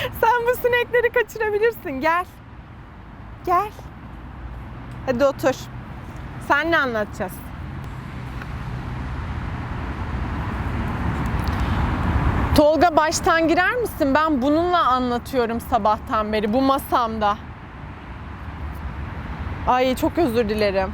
Sen bu sinekleri kaçırabilirsin. Gel. Gel. Hadi otur. Sen ne anlatacağız? Tolga baştan girer misin? Ben bununla anlatıyorum sabahtan beri bu masamda. Ay çok özür dilerim.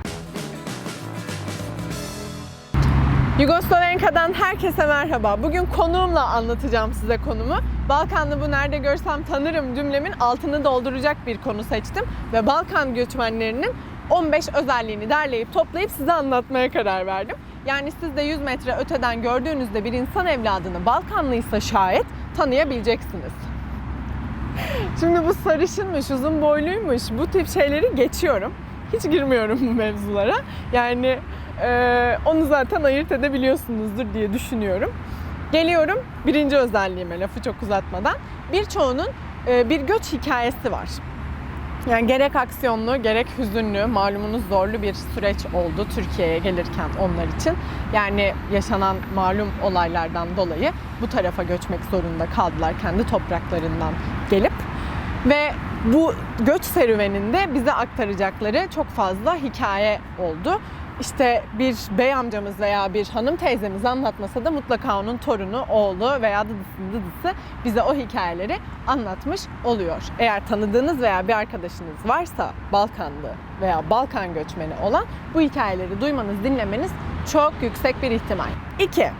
Yugoslavenka'dan herkese merhaba. Bugün konuğumla anlatacağım size konumu. Balkanlı bu nerede görsem tanırım cümlemin altını dolduracak bir konu seçtim. Ve Balkan göçmenlerinin 15 özelliğini derleyip toplayıp size anlatmaya karar verdim. Yani siz de 100 metre öteden gördüğünüzde bir insan evladını Balkanlıysa şayet tanıyabileceksiniz. Şimdi bu sarışınmış, uzun boyluymuş bu tip şeyleri geçiyorum. Hiç girmiyorum bu mevzulara. Yani e, onu zaten ayırt edebiliyorsunuzdur diye düşünüyorum. Geliyorum birinci özelliğime lafı çok uzatmadan. Birçoğunun e, bir göç hikayesi var. Yani gerek aksiyonlu gerek hüzünlü malumunuz zorlu bir süreç oldu Türkiye'ye gelirken onlar için. Yani yaşanan malum olaylardan dolayı bu tarafa göçmek zorunda kaldılar kendi topraklarından gelip. Ve bu göç serüveninde bize aktaracakları çok fazla hikaye oldu. İşte bir bey amcamız veya bir hanım teyzemiz anlatmasa da mutlaka onun torunu, oğlu veya dıdısının dıdısı bize o hikayeleri anlatmış oluyor. Eğer tanıdığınız veya bir arkadaşınız varsa Balkanlı veya Balkan göçmeni olan bu hikayeleri duymanız, dinlemeniz çok yüksek bir ihtimal. 2.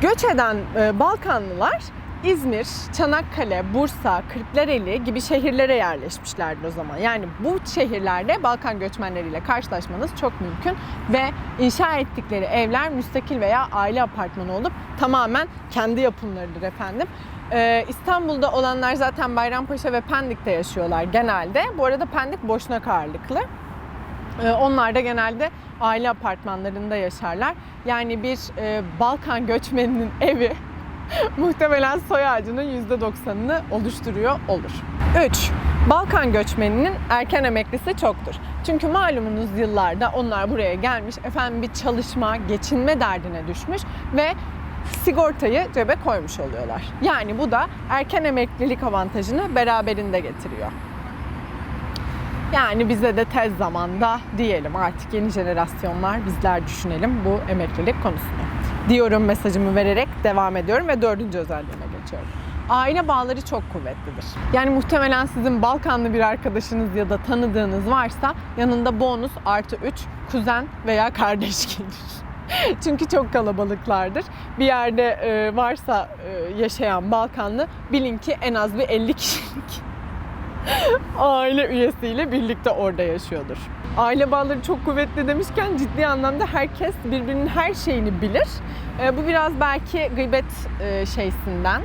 Göç eden e, Balkanlılar İzmir, Çanakkale, Bursa, Kırklareli gibi şehirlere yerleşmişlerdi o zaman. Yani bu şehirlerde Balkan göçmenleriyle karşılaşmanız çok mümkün ve inşa ettikleri evler müstakil veya aile apartmanı olup tamamen kendi yapımlarıdır efendim. Ee, İstanbul'da olanlar zaten Bayrampaşa ve Pendik'te yaşıyorlar genelde. Bu arada Pendik Boşnak ağırlıklı. Ee, Onlar da genelde aile apartmanlarında yaşarlar. Yani bir e, Balkan göçmeninin evi muhtemelen soy ağacının %90'ını oluşturuyor olur. 3. Balkan göçmeninin erken emeklisi çoktur. Çünkü malumunuz yıllarda onlar buraya gelmiş, efendim bir çalışma, geçinme derdine düşmüş ve sigortayı cebe koymuş oluyorlar. Yani bu da erken emeklilik avantajını beraberinde getiriyor. Yani bize de tez zamanda diyelim artık yeni jenerasyonlar bizler düşünelim bu emeklilik konusunu. Diyorum mesajımı vererek devam ediyorum ve dördüncü özelliğime geçiyorum. Aile bağları çok kuvvetlidir. Yani muhtemelen sizin Balkanlı bir arkadaşınız ya da tanıdığınız varsa yanında bonus artı 3 kuzen veya kardeş gelir. Çünkü çok kalabalıklardır. Bir yerde e, varsa e, yaşayan Balkanlı bilin ki en az bir 50 kişilik aile üyesiyle birlikte orada yaşıyordur. Aile bağları çok kuvvetli demişken ciddi anlamda herkes birbirinin her şeyini bilir. E, bu biraz belki gıybet e, şeysinden,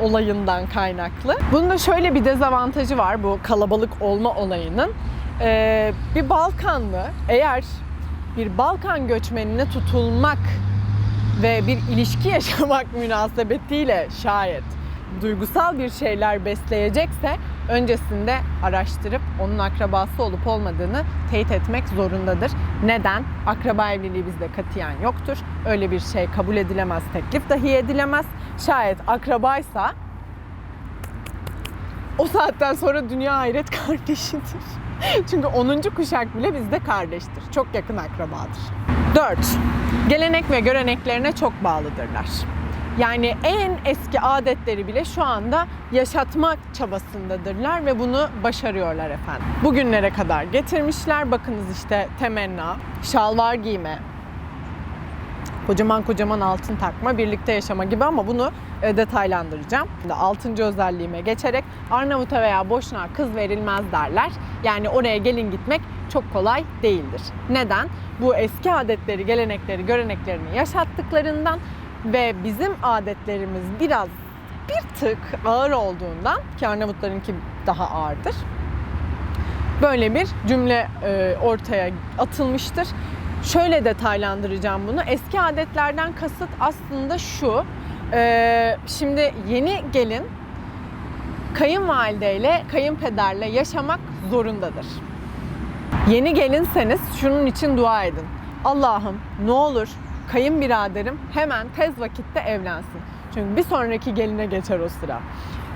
olayından kaynaklı. Bunun da şöyle bir dezavantajı var bu kalabalık olma olayının. E, bir Balkanlı eğer bir Balkan göçmenine tutulmak ve bir ilişki yaşamak münasebetiyle şayet duygusal bir şeyler besleyecekse öncesinde araştırıp onun akrabası olup olmadığını teyit etmek zorundadır. Neden? Akraba evliliği bizde katiyen yoktur. Öyle bir şey kabul edilemez, teklif dahi edilemez. Şayet akrabaysa o saatten sonra dünya ahiret kardeşidir. Çünkü 10. kuşak bile bizde kardeştir. Çok yakın akrabadır. 4. Gelenek ve göreneklerine çok bağlıdırlar. Yani en eski adetleri bile şu anda yaşatmak çabasındadırlar ve bunu başarıyorlar efendim. Bugünlere kadar getirmişler. Bakınız işte temenna, şalvar giyme, kocaman kocaman altın takma, birlikte yaşama gibi ama bunu e, detaylandıracağım. Şimdi altıncı özelliğime geçerek Arnavut'a veya Boşnağa kız verilmez derler. Yani oraya gelin gitmek çok kolay değildir. Neden? Bu eski adetleri, gelenekleri, göreneklerini yaşattıklarından ve bizim adetlerimiz biraz bir tık ağır olduğundan ki Arnavutlarınki daha ağırdır. Böyle bir cümle e, ortaya atılmıştır. Şöyle detaylandıracağım bunu. Eski adetlerden kasıt aslında şu. e, şimdi yeni gelin kayınvalideyle, kayınpederle yaşamak zorundadır. Yeni gelinseniz şunun için dua edin. Allah'ım ne olur kayınbiraderim hemen tez vakitte evlensin. Çünkü bir sonraki geline geçer o sıra.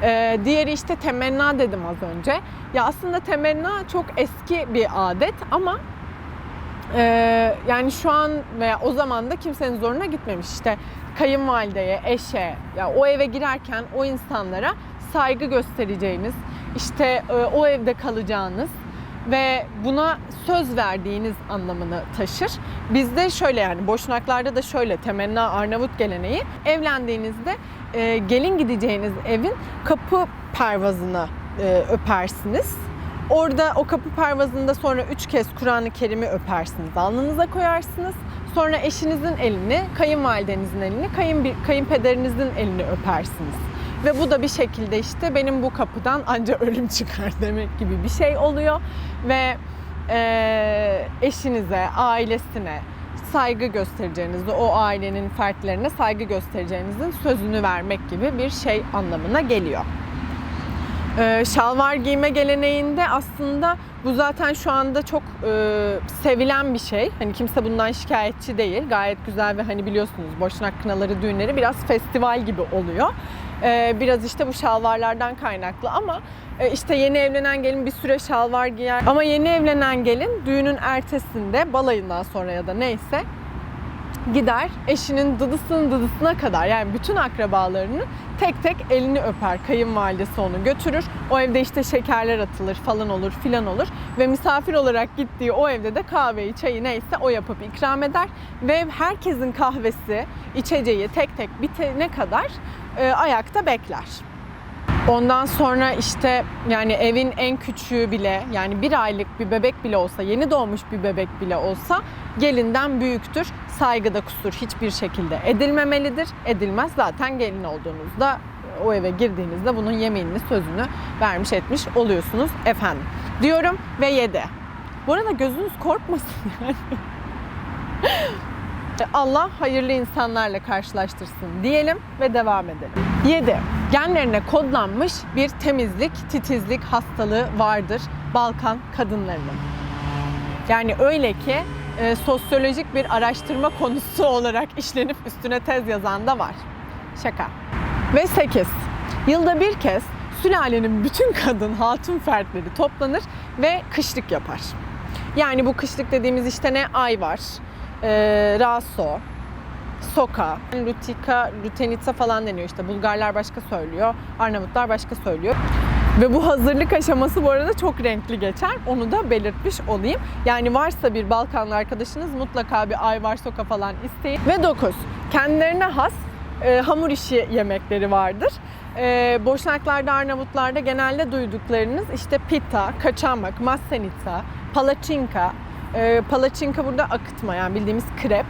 Ee, diğeri işte temenna dedim az önce. Ya aslında temenna çok eski bir adet ama ee, yani şu an veya o zaman da kimsenin zoruna gitmemiş. İşte kayınvalideye, eşe, ya o eve girerken o insanlara saygı göstereceğiniz, işte e, o evde kalacağınız ve buna söz verdiğiniz anlamını taşır. Bizde şöyle yani boşnaklarda da şöyle temenna Arnavut geleneği evlendiğinizde e, gelin gideceğiniz evin kapı pervazını e, öpersiniz. Orada o kapı pervazında sonra üç kez Kur'an-ı Kerim'i öpersiniz. Alnınıza koyarsınız. Sonra eşinizin elini, kayınvalidenizin elini, kayın, kayınpederinizin elini öpersiniz. Ve bu da bir şekilde işte benim bu kapıdan anca ölüm çıkar demek gibi bir şey oluyor. Ve eee, eşinize, ailesine saygı göstereceğinizi, o ailenin fertlerine saygı göstereceğinizin sözünü vermek gibi bir şey anlamına geliyor. Ee, şalvar giyme geleneğinde aslında bu zaten şu anda çok e, sevilen bir şey. Hani kimse bundan şikayetçi değil. Gayet güzel ve hani biliyorsunuz boşnak kınaları düğünleri biraz festival gibi oluyor. Ee, biraz işte bu şalvarlardan kaynaklı ama e, işte yeni evlenen gelin bir süre şalvar giyer. Ama yeni evlenen gelin düğünün ertesinde balayından sonra ya da neyse gider eşinin dıdısının dıdısına kadar yani bütün akrabalarını tek tek elini öper. Kayınvalidesi onu götürür. O evde işte şekerler atılır falan olur filan olur. Ve misafir olarak gittiği o evde de kahveyi, çayı neyse o yapıp ikram eder. Ve herkesin kahvesi, içeceği tek tek bitene kadar e, ayakta bekler. Ondan sonra işte yani evin en küçüğü bile yani bir aylık bir bebek bile olsa yeni doğmuş bir bebek bile olsa gelinden büyüktür. Saygıda kusur hiçbir şekilde edilmemelidir. Edilmez zaten gelin olduğunuzda o eve girdiğinizde bunun yeminini sözünü vermiş etmiş oluyorsunuz efendim. Diyorum ve yedi. Bu arada gözünüz korkmasın yani. Allah hayırlı insanlarla karşılaştırsın diyelim ve devam edelim. 7. Genlerine kodlanmış bir temizlik, titizlik hastalığı vardır Balkan kadınlarının. Yani öyle ki e, sosyolojik bir araştırma konusu olarak işlenip üstüne tez yazan da var. Şaka. Ve 8. Yılda bir kez sülalenin bütün kadın hatun fertleri toplanır ve kışlık yapar. Yani bu kışlık dediğimiz işte ne? Ay var, e, raso, soka, lutika, lutenica falan deniyor işte. Bulgarlar başka söylüyor, Arnavutlar başka söylüyor. Ve bu hazırlık aşaması bu arada çok renkli geçer. Onu da belirtmiş olayım. Yani varsa bir Balkanlı arkadaşınız mutlaka bir ayvar soka falan isteyin. Ve 9. Kendilerine has e, hamur işi yemekleri vardır. E, Boşnaklarda, Arnavutlarda genelde duyduklarınız işte pita, kaçamak, masenica, palacinka. E, palacinka burada akıtma yani bildiğimiz krep.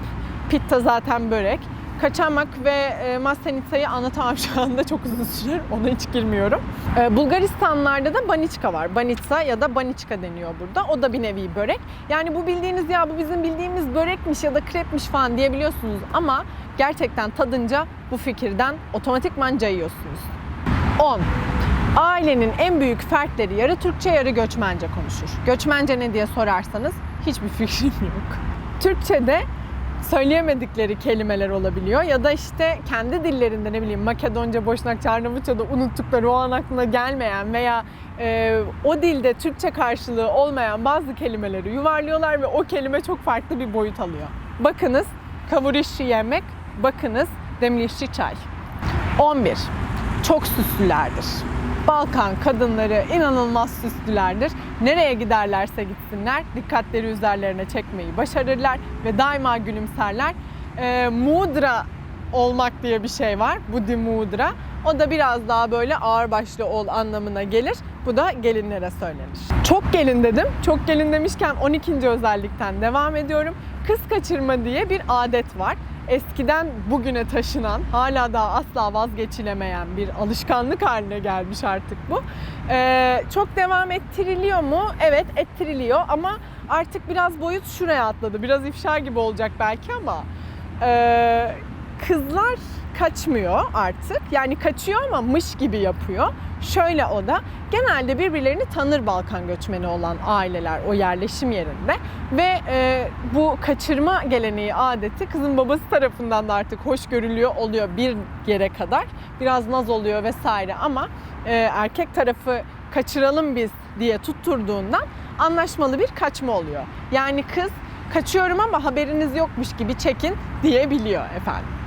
Pitta zaten börek. Kaçamak ve e, masenica'yı anlatamam şu çok uzun sürer. Ona hiç girmiyorum. E, Bulgaristanlarda da baniçka var. Banica ya da baniçka deniyor burada. O da bir nevi börek. Yani bu bildiğiniz ya bu bizim bildiğimiz börekmiş ya da krepmiş falan diyebiliyorsunuz ama gerçekten tadınca bu fikirden otomatikman cayıyorsunuz. 10. Ailenin en büyük fertleri yarı Türkçe yarı göçmence konuşur. Göçmence ne diye sorarsanız hiçbir fikrim yok. Türkçe'de söyleyemedikleri kelimeler olabiliyor ya da işte kendi dillerinde ne bileyim Makedonca, Boşnakça, Arnavutça'da unuttukları o an aklına gelmeyen veya e, o dilde Türkçe karşılığı olmayan bazı kelimeleri yuvarlıyorlar ve o kelime çok farklı bir boyut alıyor. Bakınız kavurişi yemek, bakınız demlişi çay. 11. Çok süslülerdir. Balkan kadınları inanılmaz süslülerdir. Nereye giderlerse gitsinler dikkatleri üzerlerine çekmeyi başarırlar ve daima gülümserler. Ee, mudra olmak diye bir şey var. Budi mudra. O da biraz daha böyle ağırbaşlı ol anlamına gelir. Bu da gelinlere söylenir. Çok gelin dedim. Çok gelin demişken 12. özellikten devam ediyorum. Kız kaçırma diye bir adet var eskiden bugüne taşınan, hala daha asla vazgeçilemeyen bir alışkanlık haline gelmiş artık bu. Ee, çok devam ettiriliyor mu? Evet ettiriliyor ama artık biraz boyut şuraya atladı. Biraz ifşa gibi olacak belki ama ee, kızlar kaçmıyor artık. Yani kaçıyor ama mış gibi yapıyor. Şöyle o da genelde birbirlerini tanır Balkan göçmeni olan aileler o yerleşim yerinde ve e, bu kaçırma geleneği adeti kızın babası tarafından da artık hoş görülüyor oluyor bir yere kadar. Biraz naz oluyor vesaire ama e, erkek tarafı kaçıralım biz diye tutturduğundan anlaşmalı bir kaçma oluyor. Yani kız kaçıyorum ama haberiniz yokmuş gibi çekin diyebiliyor efendim.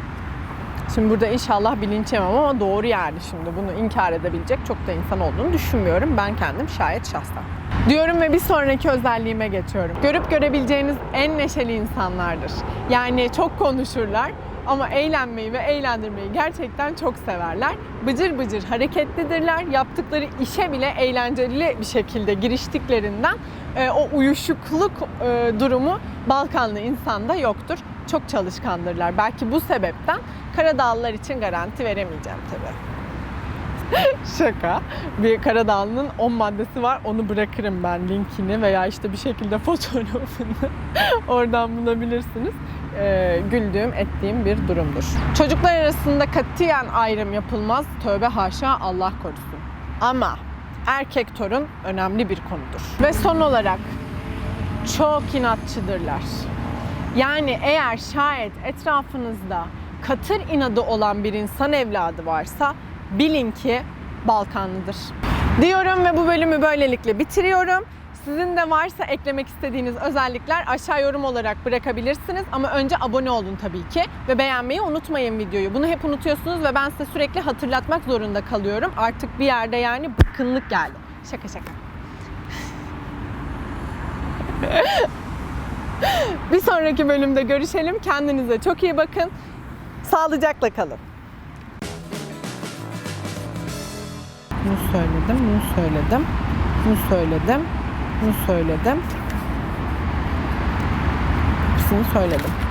Şimdi burada inşallah bilinç ama doğru yani şimdi bunu inkar edebilecek çok da insan olduğunu düşünmüyorum. Ben kendim şayet şahsen. Diyorum ve bir sonraki özelliğime geçiyorum. Görüp görebileceğiniz en neşeli insanlardır. Yani çok konuşurlar ama eğlenmeyi ve eğlendirmeyi gerçekten çok severler. Bıcır bıcır hareketlidirler. Yaptıkları işe bile eğlenceli bir şekilde giriştiklerinden e, o uyuşukluk e, durumu Balkanlı insanda yoktur. Çok çalışkandırlar. Belki bu sebepten Karadağlılar için garanti veremeyeceğim tabii. Şaka. Bir Karadağlı'nın 10 maddesi var. Onu bırakırım ben linkini veya işte bir şekilde fotoğrafını oradan bulabilirsiniz. Ee, güldüğüm, ettiğim bir durumdur. Çocuklar arasında katiyen ayrım yapılmaz. Tövbe haşa Allah korusun. Ama erkek torun önemli bir konudur. Ve son olarak çok inatçıdırlar. Yani eğer şayet etrafınızda katır inadı olan bir insan evladı varsa bilin ki Balkanlıdır. Diyorum ve bu bölümü böylelikle bitiriyorum. Sizin de varsa eklemek istediğiniz özellikler aşağı yorum olarak bırakabilirsiniz. Ama önce abone olun tabii ki ve beğenmeyi unutmayın videoyu. Bunu hep unutuyorsunuz ve ben size sürekli hatırlatmak zorunda kalıyorum. Artık bir yerde yani bıkkınlık geldi. Şaka şaka. Bir sonraki bölümde görüşelim. Kendinize çok iyi bakın. Sağlıcakla kalın. Bunu söyledim, bunu söyledim, bunu söyledim, bunu söyledim. Hepsini söyledim.